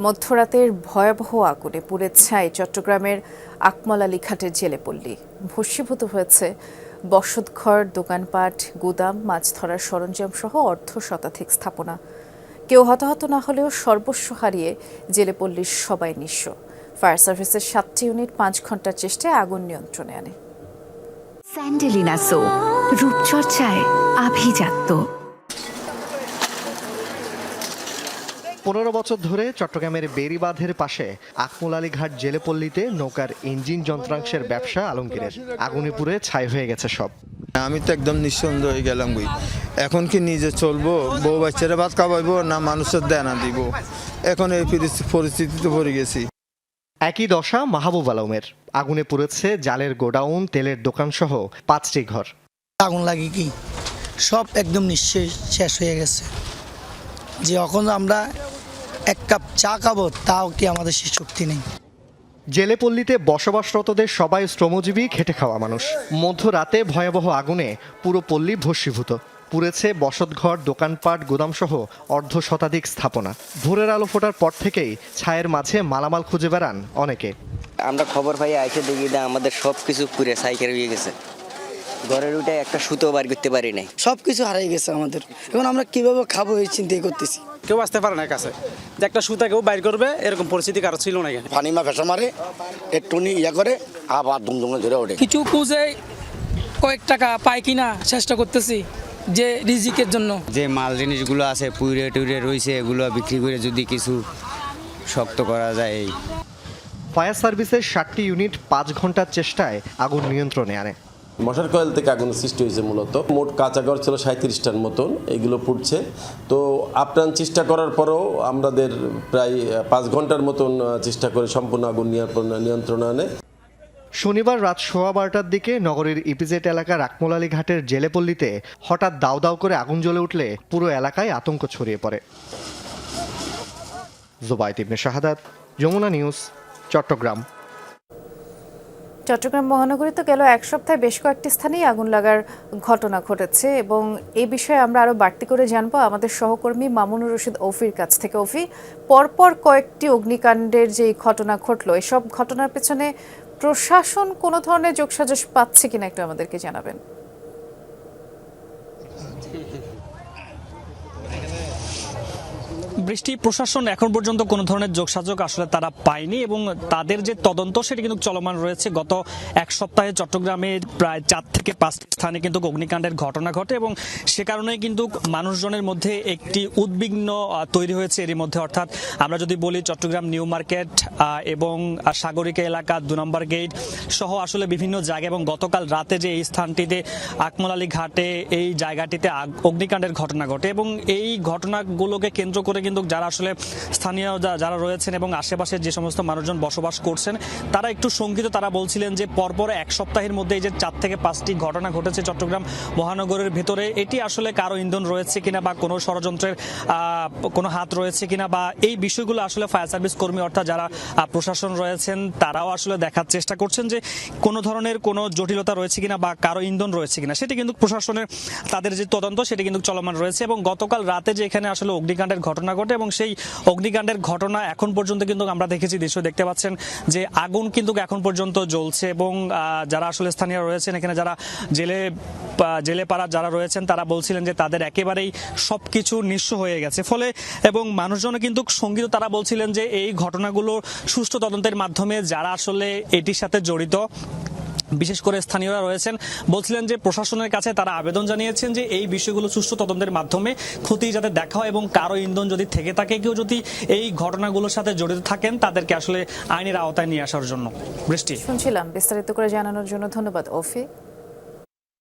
মধ্যরাতের ভয়াবহ আগুনে পুড়ে ছাই চট্টগ্রামের আকমল আলী ঘাটের জেলেপল্লী ভস্মীভূত হয়েছে বসতঘর, দোকানপাট, গুদাম, মাছ ধরার সরঞ্জাম সহ অর্ধ শতাধিক স্থাপনা। কেউ হতাহত না হলেও সর্বস্ব হারিয়ে জেলেপল্লীর সবাই নিঃস্ব। ফায়ার সার্ভিসের সাতটি ইউনিট পাঁচ ঘণ্টার চেষ্টায় আগুন নিয়ন্ত্রণে আনে। স্যান্ডেলিনা সো, রূপচর্চায় আভিজাত্য। পনেরো বছর ধরে চট্টগ্রামের বেড়িবাঁধের পাশে আকমল আলী ঘাট জেলেপল্লীতে নৌকার ইঞ্জিন যন্ত্রাংশের ব্যবসা আলমগীরের। আগুনে পুড়ে ছাই হয়ে গেছে সব। আমি তো একদম নিঃসন্দ হয়ে গেলাম বই এখন কি নিজে চলবো? বউ বাচ্চারা ভাত খাওয়াইবো না মানুষের দেনা দিব? এখন এই পরিস্থিতিতে পড়ে গেছি। একই দশা মাহবুব আলমের। আগুনে পুড়েছে জালের গোডাউন তেলের দোকান সহ পাঁচটি ঘর। আগুন লাগে কি? সব একদম নিঃশেষ শেষ হয়ে গেছে। যে এখন আমরা এক কাপ চা খাব তাও কি আমাদের সে শক্তি নেই। জেলেপল্লীতে বসবাসরতদের সবাই শ্রমজীবী খেটে খাওয়া মানুষ। মধ্যরাতে ভয়াবহ আগুনে পুরো পল্লী ভস্মীভূত। পুড়েছে বসতঘর দোকানপাট গুদামসহ অর্ধ শতাধিক স্থাপনা। ভোরের আলো ফোটার পর থেকেই ছায়ের মাঝে মালামাল খুঁজে বেড়ান অনেকে। আমরা খবর পাই আইসে দেখি আমাদের সব কিছু পুরে সাইকেল হয়ে গেছে। ঘরের উঠে একটা সুতো বার করতে পারি নাই। সব কিছু হারিয়ে গেছে আমাদের। এখন আমরা কীভাবে খাব এই চিন্তাই করতেছি। কেউ আসতে পারে না কাছে। যে একটা সুতা কেউ বাইর করবে এরকম পরিস্থিতি কারও ছিল না এখানে। পানি মা ভেসা মারে একটু ইয়া করে আবার দুমদুমে ধরে ওঠে। কিছু খুঁজে কয়েক টাকা পাই কিনা চেষ্টা করতেছি যে রিজিকের জন্য। যে মাল জিনিসগুলো আছে পুইরে টুইরে রয়েছে এগুলো বিক্রি করে যদি কিছু শক্ত করা যায়। এই ফায়ার সার্ভিসের ষাটটি ইউনিট পাঁচ ঘণ্টার চেষ্টায় আগুন নিয়ন্ত্রণে আনে। মশার কয়েল থেকে আগুন সৃষ্টি হয়েছে মূলত। মোট কাঁচা ঘর ছিল সাঁত্রিশটার মতন, এগুলো পুড়ছে। তো আপ্রাণ চেষ্টা করার পরেও আমাদের প্রায় পাঁচ ঘণ্টার মতন চেষ্টা করে সম্পূর্ণ আগুন নিয়ন্ত্রণ- আনে। শনিবার রাত সোয়া বারোটার দিকে নগরীর ইপিজেড এলাকার আকমল আলী ঘাটের জেলেপল্লীতে হঠাৎ দাউ দাউ করে আগুন জ্বলে উঠলে পুরো এলাকায় আতঙ্ক ছড়িয়ে পড়ে। জোবাইত ইবনে শাহাদাত, যমুনা নিউজ, চট্টগ্রাম। চট্টগ্রাম মহানগরীতে গেল এক সপ্তাহে বেশ কয়েকটি স্থানেই আগুন লাগার ঘটনা ঘটেছে এবং এ বিষয়ে আমরা আরও বাড়তি করে জানব। আমাদের সহকর্মী মামুনুর রশিদ ওফির কাছ থেকে। ওফি, পরপর কয়েকটি অগ্নিকাণ্ডের যে ঘটনা ঘটলো, এসব ঘটনার পেছনে প্রশাসন কোনো ধরনের যোগসাজশ পাচ্ছে কিনা একটু আমাদেরকে জানাবেন। বৃষ্টি প্রশাসন এখন পর্যন্ত কোনো ধরনের যোগসাযোগ আসলে তারা পায়নি এবং তাদের যে তদন্ত, সেটি কিন্তু চলমান রয়েছে। গত এক সপ্তাহে চট্টগ্রামে প্রায় চার থেকে পাঁচটি স্থানে কিন্তু অগ্নিকাণ্ডের ঘটনা ঘটে এবং সে কারণেই কিন্তু মানুষজনের মধ্যে একটি উদ্বিগ্ন তৈরি হয়েছে এরই মধ্যে। অর্থাৎ আমরা যদি বলি চট্টগ্রাম নিউ মার্কেট এবং সাগরিকা এলাকা, দু নম্বর গেট সহ আসলে বিভিন্ন জায়গা এবং গতকাল রাতে যে এই স্থানটিতে আকমল আলী ঘাটে এই জায়গাটিতে অগ্নিকাণ্ডের ঘটনা ঘটে এবং এই ঘটনাগুলোকে কেন্দ্র করে কিন্তু যারা আসলে স্থানীয় যারা রয়েছেন এবং আশেপাশে যে সমস্ত মানুষজন বসবাস করছেন, তারা একটু শঙ্কিত। তারা বলছিলেন যে পরপর এক সপ্তাহের মধ্যে এই যে চার থেকে পাঁচটি ঘটনা ঘটেছে চট্টগ্রাম মহানগরের ভেতরে, এটি আসলে কারও ইন্ধন রয়েছে কিনা বা কোনো ষড়যন্ত্রের কোনো হাত রয়েছে কিনা বা এই বিষয়গুলো আসলে ফায়ার সার্ভিস কর্মী অর্থাৎ যারা প্রশাসন রয়েছেন, তারাও আসলে দেখার চেষ্টা করছেন যে কোনো ধরনের কোনো জটিলতা রয়েছে কিনা বা কারও ইন্ধন রয়েছে কিনা। সেটি কিন্তু প্রশাসনের, তাদের যে তদন্ত, সেটি কিন্তু চলমান রয়েছে এবং গতকাল রাতে যে এখানে আসলে অগ্নিকাণ্ডের ঘটনা ঘটে এবং সেই অগ্নিকাণ্ডের ঘটনা এখন পর্যন্ত কিন্তু আমরা দেখেছি। দৃশ্য দেখতে পাচ্ছেন যে আগুন কিন্তু এখন পর্যন্ত জ্বলছে এবং যারা আসলে স্থানীয় রয়েছেন, এখানে যারা জেলে জেলে পাড়া যারা রয়েছেন, তারা বলছিলেন যে তাদের একেবারেই সব কিছু নিঃস্ব হয়ে গেছে। ফলে এবং মানুষজনও কিন্তু সংগীত, তারা বলছিলেন যে এই ঘটনাগুলো সুষ্ঠু তদন্তের মাধ্যমে যারা আসলে এটির সাথে জড়িত বিশেষ করে স্থানীয়রা রয়েছেন। বলছিলেন যে প্রশাসনের কাছে তারা আবেদন জানিয়েছেন যে এই বিষয়গুলো সুষ্ঠু তদন্তের মাধ্যমে ক্ষতি যাতে দেখা হয় এবং কারও ইন্ধন যদি থেকে থাকে, কেউ যদি এই ঘটনাগুলোর সাথে জড়িত থাকেন, তাদেরকে আসলে আইনের আওতায় নিয়ে আসার জন্য। বৃষ্টি। শুনছিলাম বিস্তারিত করে জানানোর জন্য ধন্যবাদ ওফি